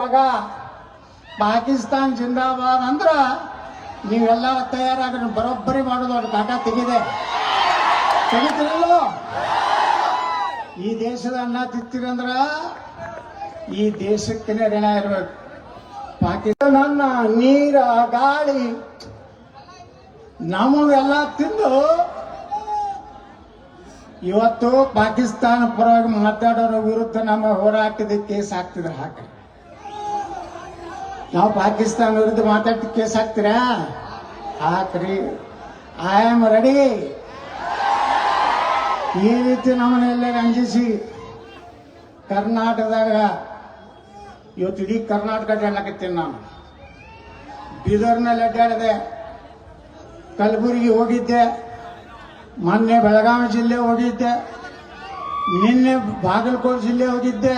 ಮಗ. ಪಾಕಿಸ್ತಾನ್ ಜಿಂದಾಬಾದ್ ಅಂದ್ರ ನೀವೆಲ್ಲ ತಯಾರಾಗ್ರಿ, ಬರೋಬ್ಬರಿ ಮಾಡೋದು ಅವ್ರ ಕಾಟ ತೆಗಿದೆ. ತೆಗಿತಿರಲ್ಲ ಈ ದೇಶದ ಅನ್ನ ತಿಂತೀರಂದ್ರ ಈ ದೇಶಕ್ಕೆ ಋಣ ಇರ್ಬೇಕು. ಪಾಕಿಸ್ತಾನ ನೀರ, ಗಾಳಿ, ನಮಗೆಲ್ಲ ತಿಂದು ಇವತ್ತು ಪಾಕಿಸ್ತಾನ ಪರವಾಗಿ ಮಾತಾಡೋರ ವಿರುದ್ಧ ನಮ್ಮ ಹೋರಾಟದ ಕೇಸ್ ಹಾಕ್ತಿದ್ರ ಹಾಕಿ ನಾವು ಪಾಕಿಸ್ತಾನ ವಿರುದ್ಧ ಮಾತಾಡ್ತಿ ಕೇಸ್ ಹಾಕ್ತೀರಾ? ಹಾಕ್ರಿ. ಐ ಆಮ್ ರೆಡಿ ಈ ರೀತಿ ನಮ್ಮನ್ನೆಲ್ಲ ರಂಜಿಸಿ. ಕರ್ನಾಟಕದಾಗ ಇವತ್ತು ಇಡೀ ಕರ್ನಾಟಕ ಅಡ್ಡಾಡಕತ್ತೀನಿ ನಾನು. ಬೀದರ್ನಲ್ಲಿ ಅಡ್ಡಾಡಿದೆ. ಕಲಬುರಗಿ ಹೋಗಿದ್ದೆ. ಮೊನ್ನೆ ಬೆಳಗಾವಿ ಜಿಲ್ಲೆ ಹೋಗಿದ್ದೆ. ನಿನ್ನೆ ಬಾಗಲಕೋಟೆ ಜಿಲ್ಲೆ ಹೋಗಿದ್ದೆ.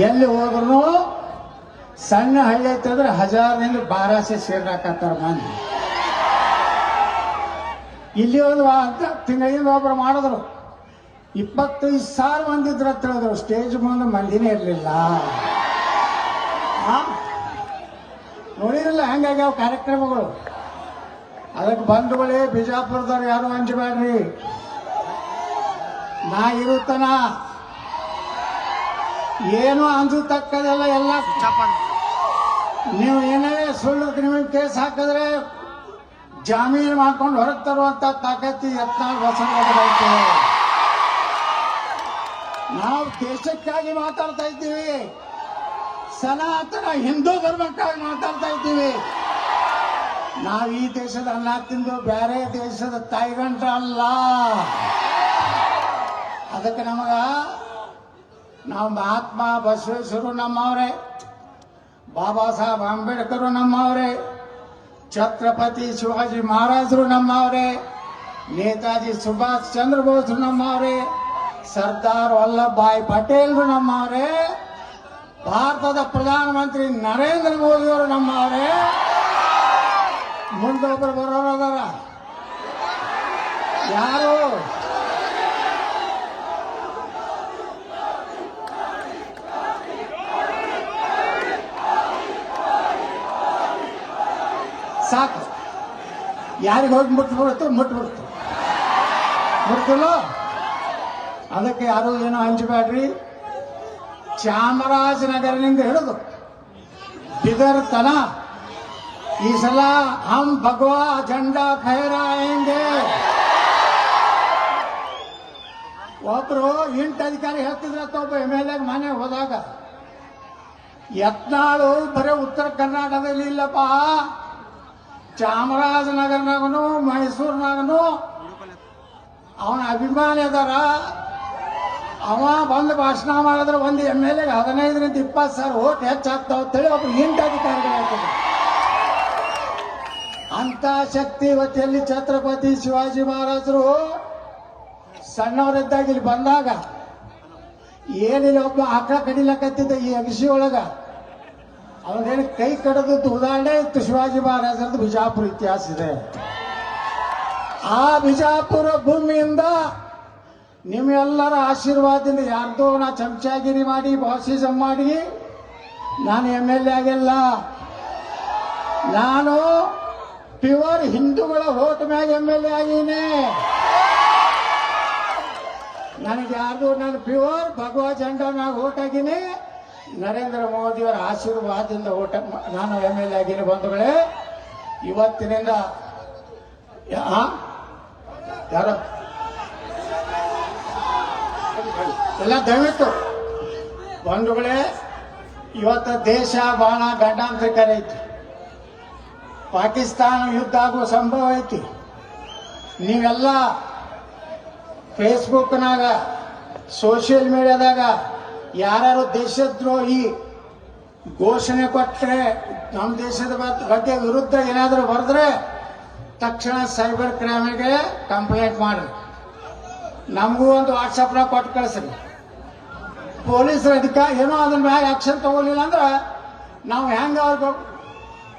ಎಲ್ಲಿ ಹೋದ್ರು ಸಣ್ಣ ಹಳ್ಳಿ ಐತಂದ್ರೆ ಹಜಾರ್ನಿಂದ ಬಾರಾಸೆ ಸೇರ್ಲಾಕತ್ತಾರ ಮಂದಿ ಇಲ್ಲಿ ಒಂದು ಅಂತ ತಿಂಗಳಿಂದ ಒಬ್ರು ಮಾಡಿದ್ರು. ಇಪ್ಪತ್ತೈದು ಸಾವಿರ ಮಂದಿ ಇದ್ರ ಅಂತ ಹೇಳಿದ್ರು. ಸ್ಟೇಜ್ ಮುಂದೆ ಮಂದಿನೇ ಇರಲಿಲ್ಲ. ನೋಡಿರಲ್ಲ ಹೆಂಗಾಗ್ಯಾವ ಕಾರ್ಯಕ್ರಮಗಳು. ಅದಕ್ಕೆ ಬಂಧುಗಳೇ, ಬಿಜಾಪುರದವ್ರು ಯಾರು ಹಂಚಬೇಡ್ರಿ ನಾ ಇರುತ್ತನ? ಏನು ಅಂಜತಕ್ಕದೆಲ್ಲ ಎಲ್ಲ ನೀವು ಏನೇ ಸುಳ್ಳು ಕ್ರಿಮಿನಲ್ ಕೇಸ್ ಹಾಕಿದ್ರೆ ಜಾಮೀನು ಮಾಡ್ಕೊಂಡು ಹೊರಗೆ ತರುವಂತ ತಾಕತ್ತಿ ಯತ್ನಾಳ್ ಬಸವರಾಜ್ ನಾವು ದೇಶಕ್ಕಾಗಿ ಮಾತಾಡ್ತಾ ಇದ್ದೀವಿ. ಸನಾತನ ಹಿಂದೂ ಧರ್ಮಕ್ಕಾಗಿ ಮಾತಾಡ್ತಾ ಇದ್ದೀವಿ. ನಾವು ಈ ದೇಶದ ಅನ್ನ ತಿಂದು ಬೇರೆ ದೇಶದ ತಾಯಿಗಂಟ್ರ ಅಲ್ಲ ಅದಕ್ಕೆ ನಮಗ ನಾವು ಮಹಾತ್ಮ ಬಸವೇಶ್ವರು ನಮ್ಮವ್ರೆ. ಬಾಬಾ ಸಾಹೇಬ್ ಅಂಬೇಡ್ಕರ್ ನಮ್ಮವ್ರೆ, ಛತ್ರಪತಿ ಶಿವಾಜಿ ಮಹಾರಾಜರು ನಮ್ಮವ್ರೆ, ನೇತಾಜಿ ಸುಭಾಷ್ ಚಂದ್ರ ಬೋಸ್ ನಮ್ಮವ್ರೆ, ಸರ್ದಾರ್ ವಲ್ಲಭಾಯ್ ಪಟೇಲ್ರು ನಮ್ಮವ್ರೆ, ಭಾರತದ ಪ್ರಧಾನಮಂತ್ರಿ ನರೇಂದ್ರ ಮೋದಿಯವರು ನಮ್ಮವ್ರೆ. ಮುಂದೊಬ್ಬರು ಬರೋರದಾರ ಯಾರು? ಸಾಕು. ಯಾರಿಗೆ ಹೋಗಿ ಮುಟ್ಬಿಡುತ್ತೋ ಮುಟ್ಬಿಡ್ತು ಮುಟ್ತಿಲ್ಲ ಅದಕ್ಕೆ ಯಾರು ಏನೋ ಹಂಚಬೇಡ್ರಿ ಚಾಮರಾಜನಗರನಿಂದ ಹಿಡಿದು ಬಿದರ್ ತನ ಈ ಸಲ ಹಮ್ ಭಗವಾ ಝಂಡಾ ಫಹರಾಯಂಗೆ ಒಬ್ರು ಇಂಟ್ ಅಧಿಕಾರಿ ಹೇಳ್ತಿದ್ರತ್ತ ಒಬ್ಬ ಎಂ ಎಲ್ ಎ ಮನೆ ಹೋದಾಗ, ಯತ್ನಾಳು ಬರೀ ಉತ್ತರ ಕರ್ನಾಟಕದಲ್ಲಿ ಇಲ್ಲಪ್ಪ. ಚಾಮರಾಜನಗರನಾಗನು, ಮೈಸೂರ್ನಾಗನು, ಅವನ ಅಭಿಮಾನಿ ಅದಾರ. ಅವ ಬಂದು ಭಾಷಣ ಮಾಡಿದ್ರೆ ಒಂದು ಎಂ ಎಲ್ ಎಗೆ ಹದಿನೈದರಿಂದ ಇಪ್ಪತ್ತು ಸಾವಿರ ಓಟ್ ಹೆಚ್ಚಾಗ್ತಾವ ಅಂತೇಳಿ ಒಬ್ಬ ಇಂಟ್ ಅಧಿಕಾರಿಗಳು ಅಂತ ಶಕ್ತಿ ಇವತ್ತೆಲ್ಲಿ ಛತ್ರಪತಿ ಶಿವಾಜಿ ಮಹಾರಾಜರು ಸಣ್ಣವರಿದ್ದಾಗ ಇಲ್ಲಿ ಬಂದಾಗ ಏನಿಲ್ಲ ಒಬ್ಬ ಆಕಳ ಕಡಿಲಕತ್ತಿದ್ದ ಈ ಅಗಸಿ ಒಳಗ ಅವನೇನು ಕೈ ಕಡದದ್ದು ಉದಾಹರಣೆ? ಶಿವಾಜಿ ಮಹಾರಾಜರದ್ದು ಬಿಜಾಪುರ ಇತಿಹಾಸ ಇದೆ. ಆ ಬಿಜಾಪುರ ಭೂಮಿಯಿಂದ ನಿಮ್ಮೆಲ್ಲರ ಆಶೀರ್ವಾದದಿಂದ ಯಾರ್ದೋ ನಾ ಚಮಚಾಗಿರಿ ಮಾಡಿ ಬಾಸಿಸಮ್ ಮಾಡಿ, ನಾನು ಎಂ ಎಲ್ ಎ ಆಗಿಲ್ಲ. ನಾನು ಪ್ಯೂರ್ ಹಿಂದೂಗಳ ಓಟ್ ಮ್ಯಾಗ ಎಂ ಎಲ್ ಎ ಆಗೀನಿ ನನಗೆ ಯಾರ್ದು ನಾನು ಪ್ಯೂರ್ ಭಗವಾ ಜಂಡ ಮ್ಯಾಗ ಓಟ್ ಆಗೀನಿ ನರೇಂದ್ರ ಮೋದಿಯವರ ಆಶೀರ್ವಾದದಿಂದ ಓಟ ನಾನು ಎಂ ಎಲ್ ಎ ಬಂಧುಗಳೇ, ಇವತ್ತಿನಿಂದ ಯಾರು? ಎಲ್ಲ ದಯವಿಟ್ಟು, ಬಂಧುಗಳೇ, ಇವತ್ತು ದೇಶ ಬಹಳ ಗಂಡಾಂತರಿಕರ ಐತಿ ಪಾಕಿಸ್ತಾನ ಯುದ್ಧ ಆಗುವ ಸಂಭವ ಐತಿ. ನೀವೆಲ್ಲ ಫೇಸ್ಬುಕ್ನಾಗ ಸೋಷಿಯಲ್ ಮೀಡಿಯಾದಾಗ ಯಾರ್ಯಾರು ದೇಶದ್ರೋಹಿ ಘೋಷಣೆ ಕೊಟ್ಟರೆ ನಮ್ಮ ದೇಶದ ಬಗ್- ಬಗ್ಗೆ ವಿರುದ್ಧ ಏನಾದರೂ ಬರೆದ್ರೆ ತಕ್ಷಣ ಸೈಬರ್ ಕ್ರೈಮಿಗೆ ಕಂಪ್ಲೇಂಟ್ ಮಾಡ್ರಿ. ನಮಗೂ ಒಂದು ವಾಟ್ಸಪ್ನಾಗ ಕೊಟ್ಟು ಕಳಿಸ್ರಿ. ಪೊಲೀಸರು ಅದಕ್ಕೆ ಏನೋ ಅದ್ರ ಮ್ಯಾಗ ಆಕ್ಷನ್ ತಗೊಳ್ಳಿಲ್ಲ ಅಂದ್ರೆ, ನಾವು ಹೆಂಗೆ ಅವ್ರಿಗೆ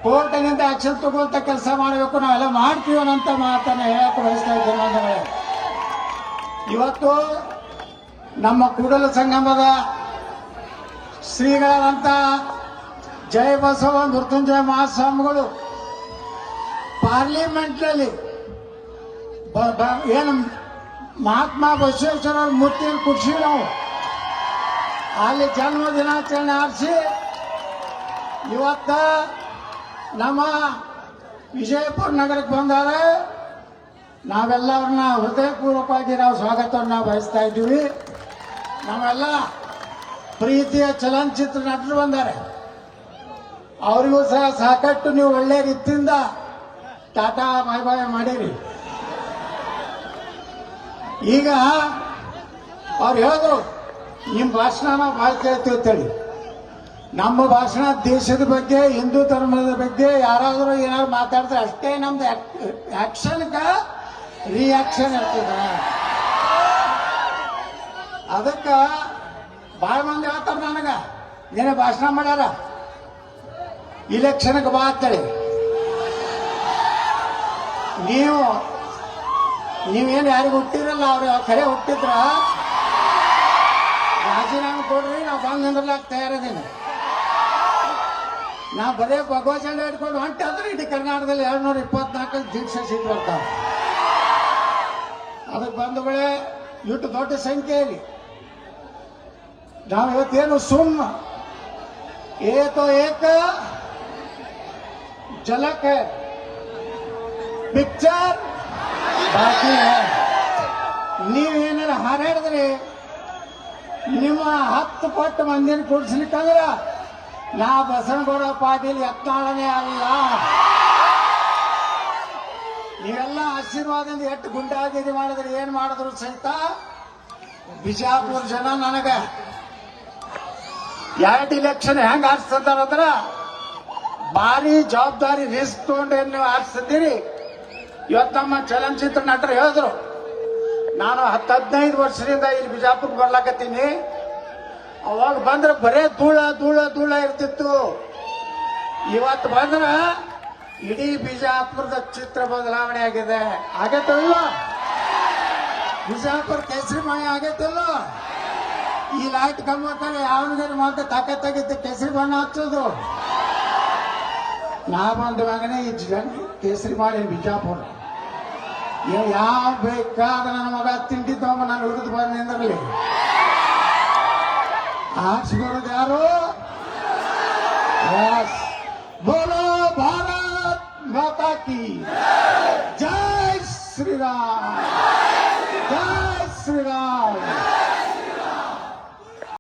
ಕೋರ್ಟಿನಿಂದ ಆಕ್ಷನ್ ತಗೊಂತ ಕೆಲಸ ಮಾಡಬೇಕು, ನಾವೆಲ್ಲ ಮಾಡ್ತೀವಿ ಅನ್ನೋಂಥ ಮಾತನ್ನು ಹೇಳಕ್ಕೆ ಬಯಸ್ತಾ ಇದ್ದೇನೆ ಇವತ್ತು ನಮ್ಮ ಕೂಡಲ ಸಂಗಮದ ಶ್ರೀಗಳಾದಂಥ ಜಯ ಬಸವ ಮೃತ್ಯುಂಜಯ ಮಹಾಸ್ವಾಮಿಗಳು, ಪಾರ್ಲಿಮೆಂಟ್ನಲ್ಲಿ ಏನು ಮಹಾತ್ಮ ಬಸವೇಶ್ವರ ಮೂರ್ತಿಯನ್ನು ಕುಡಿಸಿವಿ ನಾವು ಅಲ್ಲಿ ಜನ್ಮ ದಿನಾಚರಣೆ ಆರಿಸಿ ಇವತ್ತ ನಮ್ಮ ವಿಜಯಪುರ ನಗರಕ್ಕೆ ಬಂದಾರೆ. ನಾವೆಲ್ಲರನ್ನ ಹೃದಯಪೂರ್ವಕವಾಗಿ ನಾವು ಸ್ವಾಗತವನ್ನು ಬಯಸ್ತಾ ಇದ್ದೀವಿ. ನಾವೆಲ್ಲ ಪ್ರೀತಿಯ ಚಲನಚಿತ್ರ ನಟರು ಬಂದಾರೆ. ಅವರಿಗೂ ಸಹ ಸಾಕಷ್ಟು ನೀವು ಒಳ್ಳೆ ರೀತಿಯಿಂದ ಟಾಟಾ ಬಾಯ್ ಬಾಯ್ ಮಾಡಿರಿ. ಈಗ ಅವ್ರು ಹೇಳಿದ್ರು ನಿಮ್ಮ ಭಾಷಣ ನಾವು ಭಾಳ ಕೇಳ್ತೀವಿ ಅಂತೇಳಿ. ನಮ್ಮ ಭಾಷಣ ದೇಶದ ಬಗ್ಗೆ, ಹಿಂದೂ ಧರ್ಮದ ಬಗ್ಗೆ ಯಾರಾದರೂ ಏನಾದ್ರು ಮಾತಾಡಿದ್ರೆ ಅಷ್ಟೇ ನಮ್ದು ಆಕ್ಷನ್ಗ ರಿಯಾಕ್ಷನ್ ಇರ್ತದ. ಅದಕ್ಕ ಭಾಳ ಮಂದಿ ಹೇಳ್ತಾರ ನನಗ. ಏನೇ ಭಾಷಣ ಮಾಡ್ಯಾರ? ಇಲೆಕ್ಷನ್ಗೆ ಬಾ ಅಂತೇಳಿ. ನೀವು, ನೀವೇನು ಯಾರಿಗೆ ಹುಟ್ಟಿರಲ್ಲ, ಅವ್ರು ಕರೆ ಹುಟ್ಟಿದ್ರ? ರಾಜೀನಾಮೆ ಕೊಡ್ರಿ, ನಾವು ಬಂದ್ ನಿಂದ್ರಲಾಕ ತಯಾರದೀನಿ ನಾ ಬರೇ ಭಗವಚಂಡ ಹಿಡ್ಕೊಂಡು ಅಂದ್ರೆ ಇಡೀ ಕರ್ನಾಟಕದಲ್ಲಿ ಎರಡು ನೂರ ಇಪ್ಪತ್ನಾಲ್ಕು ದೀಕ್ಷೆ ಸೀಟ್ ಬರ್ತಾವ. ಅದಕ್ಕೆ ಬಂದ ಬಳೆ ಇಟ್ಟು ದೊಡ್ಡ ಸಂಖ್ಯೆಯಲ್ಲಿ ನಾವು ಇವತ್ತೇನು ಸುಮ್ಮ ಏತೋ ಏಕ ಜಲಕ ಪಿಕ್ಚರ್ ಬಾಕಿ ನೀವೇನಾರ ಹಾರಾಡಿದ್ರಿ ನಿಮ್ಮ ಹತ್ತು ಪಟ್ಟು ಮಂದಿನ ಕೂಡಿಸ್ಲಿಕ್ಕಂದ್ರ ನಾ ಬಸವನಗೌಡ ಪಾಟೀಲ್ ಎತ್ತಾಳನೇ ಅಲ್ಲ. ನೀವೆಲ್ಲ ಆಶೀರ್ವಾದದಿಂದ ಎಟ್ಟು ಗುಂಡಾಗಿದ್ದು ಮಾಡಿದ್ರೆ ಏನ್ ಮಾಡಿದ್ರು ಸಹಿತ? ಬಿಜಾಪುರ ಜನ ನನಗೆ ಎರಡು ಇಲೆಕ್ಷನ್ ಹೆಂಗ್ ಆರಿಸ್ತಂತಾರಂದ್ರ ಭಾರಿ ಜವಾಬ್ದಾರಿ ರಿಸ್ಕ್ ತಗೊಂಡು ನೀವು ಆರಿಸಿದ್ದೀರಿ ಇವತ್ತು ನಮ್ಮ ಚಲನಚಿತ್ರ ನಟರು ಹೇಳಿದ್ರು, ನಾನು ಹತ್ತು ಹದಿನೈದು ವರ್ಷದಿಂದ ಇಲ್ಲಿ ಬಿಜಾಪುರ್ ಬರ್ಲಾಕತ್ತೀನಿ. ಅವಾಗ ಬಂದ್ರೆ ಬರೇ ಧೂಳ ಧೂಳ ಧೂಳ ಇರ್ತಿತ್ತು. ಇವತ್ತು ಬಂದ್ರ ಇಡೀ ಬಿಜಾಪುರದ ಚಿತ್ರ ಬದಲಾವಣೆ ಆಗಿದೆ. ಆಗತ್ತಲ್ವ? ಬಿಜಾಪುರ ಕೇಸರಿ ಮಾಯ ಆಗೈತಲ್ಲ ಈ ಲೈಟ್ ಕಮ್ಮಕ್ಕಲ್ಲ ಯಾವನಿಗೆ ಮತ್ತೆ ತಾಕತ್ತಾಗಿತ್ತು ಕೇಸರಿ ಬಣ್ಣ ಹಚ್ಚೋದು. ನಾ ಬಂದವಾಗನೇ ಈ ಜನ ಕೇಸರಿ ಮಾಡಿ ಬಿಜಾಪುರ. ಯಾವ ಬೇಕಾದ ನನ್ನ ಮಗ ತಿಂಡಿ ತಗೊಂಬ ನಾನು ಹುಡುಗದು ಬಂದ ನಿಂದಿರಲಿ ಆರ್ಸಿ ಬರೋದು ಯಾರು. ಬೋಲೋ ಭಾರತ್ ಮಾತಾ ಕಿ ಜೈ ಶ್ರೀರಾಮ್. ಜೈ ಶ್ರೀರಾಮ್.